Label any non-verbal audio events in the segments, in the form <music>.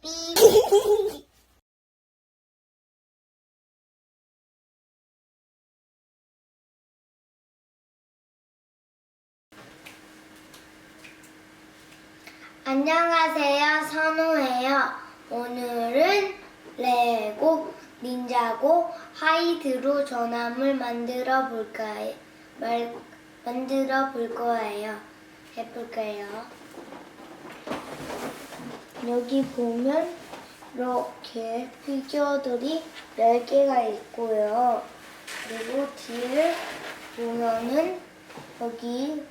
삐삐삐삐삐삐. <laughs> 안녕하세요, 선우예요. 오늘은 레고 닌자고 하이드로 전함을 만들어 볼까요? 말, 만들어 볼 거예요. 해볼까요? 여기 보면 이렇게 피규어들이 10개가 있고요. 그리고 뒤에 보면은 여기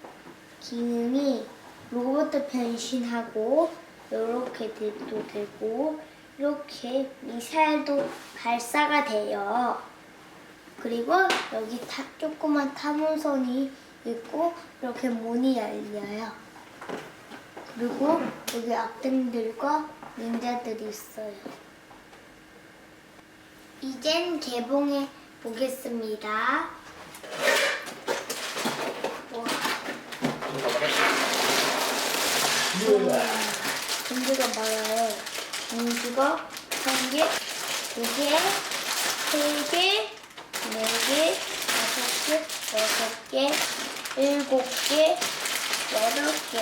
기능이 로봇 변신하고 이렇게 들도 되고 이렇게 미사일도 발사가 돼요. 그리고 여기 타, 조그만 탐험선이 있고 이렇게 문이 열려요. 그리고 여기 악당들과 닌자들이 있어요. 이젠 개봉해 보겠습니다. 와. 공주가 많아요. 공주가 한 개, 두 개, 세 개, 네 개, 다섯 개, 여섯 개, 일곱 개, 여덟 개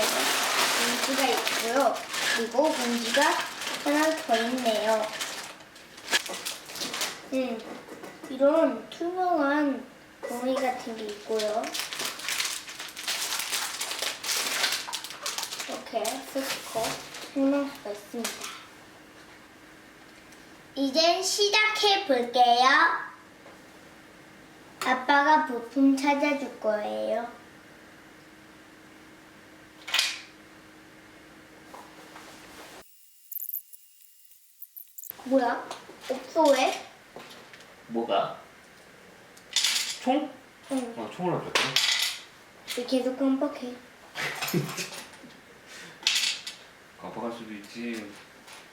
공주가 있고요. 그리고 공주가 하나 더 있네요. 음, 이런 투명한 거미 같은 게 있고요. 이렇게 스티커 설명서가 있습니다. 이젠 시작해 볼게요. 아빠가 부품 찾아줄 거예요. 뭐야? 없어 왜? 뭐가? 총? 응. 어, 총을 안 줬구나. 왜 계속 깜빡해. <laughs> 깜빡할 수도 있지.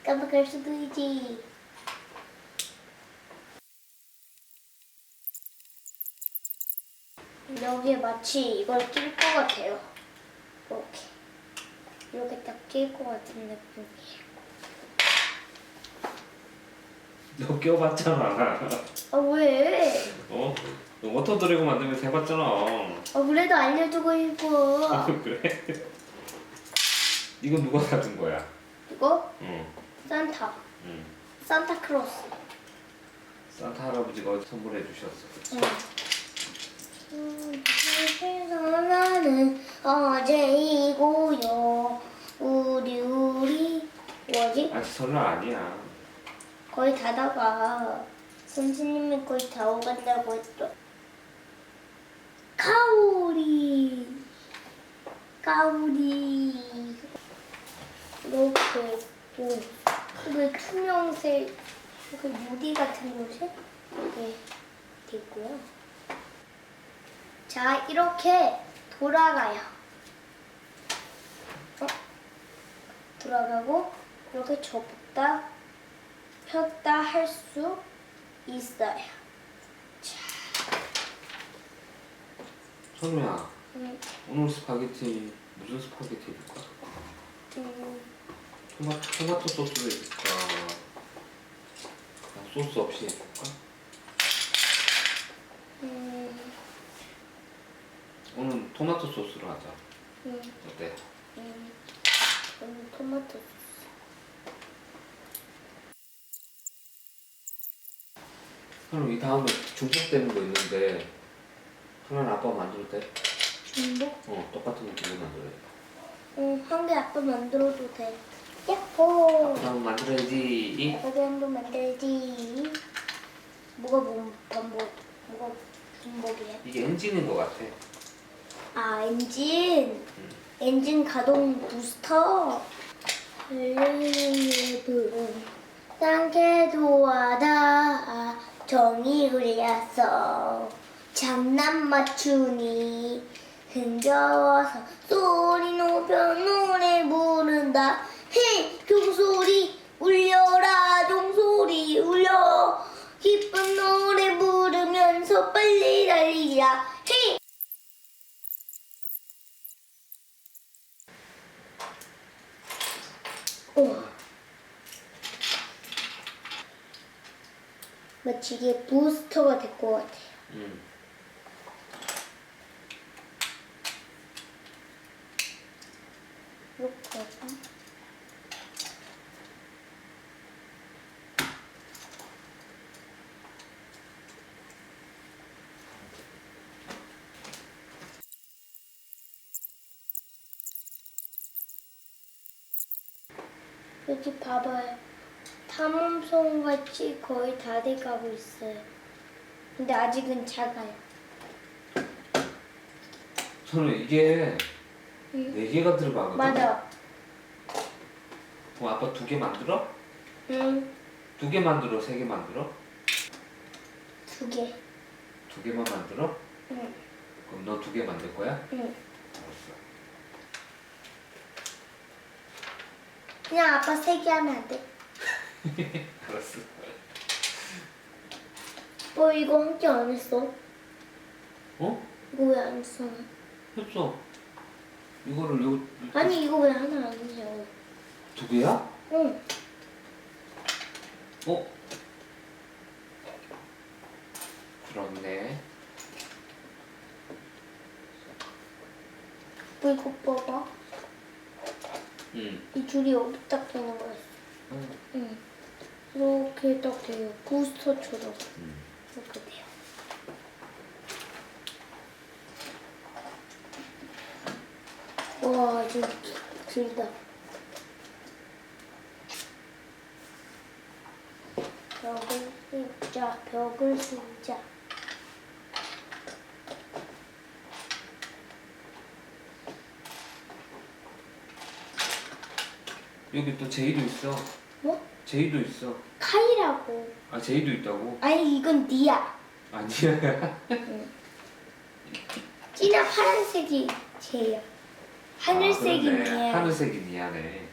깜빡할 수도 있지. 여기에 마치 이걸 낄 것 같아요. 이렇게. 이렇게 딱 낄 것 같은 느낌이에요. 너 껴봤잖아. 아, 왜? 어? 너 워터 드래곤 만들면서 해봤잖아. 아, 그래도 알려주고 싶어. 그래? 이건 누가 사준 거야? 이거? 응. 산타. 응. 산타크로스. 산타 할아버지가 선물해 주셨어. 응. 나는 어제이고요. 우리 우리 뭐지? 아직 설날 아니야. 거의 다다가 선생님이 거의 다 오간다고 했어. 가오리, 가오리. 이렇게 있고, 왜 투명색, 그 유리 같은 곳에 이렇게 있고요. 자, 이렇게 돌아가요. 어? 돌아가고 이렇게 접다 폈다 할 수 있어요. 선우야, 음, 오늘 스파게티 무슨 스파게티 해줄까? 음, 토마토, 토마토 소스로 해줄까? 그냥 소스 없이 해줄까? 음, 오늘 토마토 소스로 하자. 음, 어때? 음, 음, 토마토. 그럼 이 다음에 중복되는 거 있는데 하나는 아빠 만들어도 돼? 중복? 어 똑같은 거 두개 만들어야 돼 응, 한 개 아빠 만들어도 돼. 야호! 그럼 만들어야지 아빠도 한번 만들지. 뭐가 뭐, 반복, 뭐가 중복이야? 이게 엔진인 거 같아 아, 엔진. 엔진 가동 부스터. 땅게 도와 다. 정이 흘렸어. 장난 맞추니. 흥겨워서 소리 높여 노래 부른다. 헤이, 종소리 울려라, 종소리 울려. 기쁜 노래 부르면서 빨리 달리자. 헤이! 오, 마치 이게 부스터가 될 것 같아요. 음. 이렇게 해서 여기 봐봐요. 탐험송 같이 거의 다 돼가고 있어요. 근데 아직은 작아요. 선우 이게 응. 네 개가 들어가거든. 맞아. 그럼 아빠 두 개 만들어? 응, 두 개 만들어? 세 개 만들어? 두 개. 두 개만 만들어? 응, 그럼 너 두 개 만들 거야? 응. 알았어. 그냥 아빠 세 개 하면 안 돼? 알았어. 어, 이거 함께 안 했어? 어? 이거 왜 안 했어? 했어. 이거를 요, 아니, 이거 왜 하나 안 했냐고. 두 개야? 응. 어? 그렇네. 뭐 이거 봐봐. 응. 이 줄이 여기 딱 되는 거였어. 응. 응. 이렇게 딱 돼요. 부스터처럼. 응. 이렇게 돼요. 와, 진짜 길다. 벽을 쓰자, 벽을 쓰자. 여기 또 제이도 있어. 뭐? 제이도 있어. 카이라고. 아 제이도 있다고? 아니, 이건 니야. 아니야. 진한 파란색이 쟤야. 하늘색이 아. 니야. 하늘색이 미안해.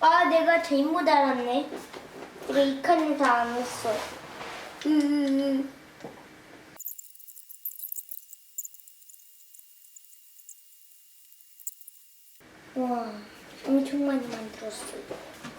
아, 내가 잘못 알았네. 내가 이 칸을 다 안 했어. 으으으. görüşürüz.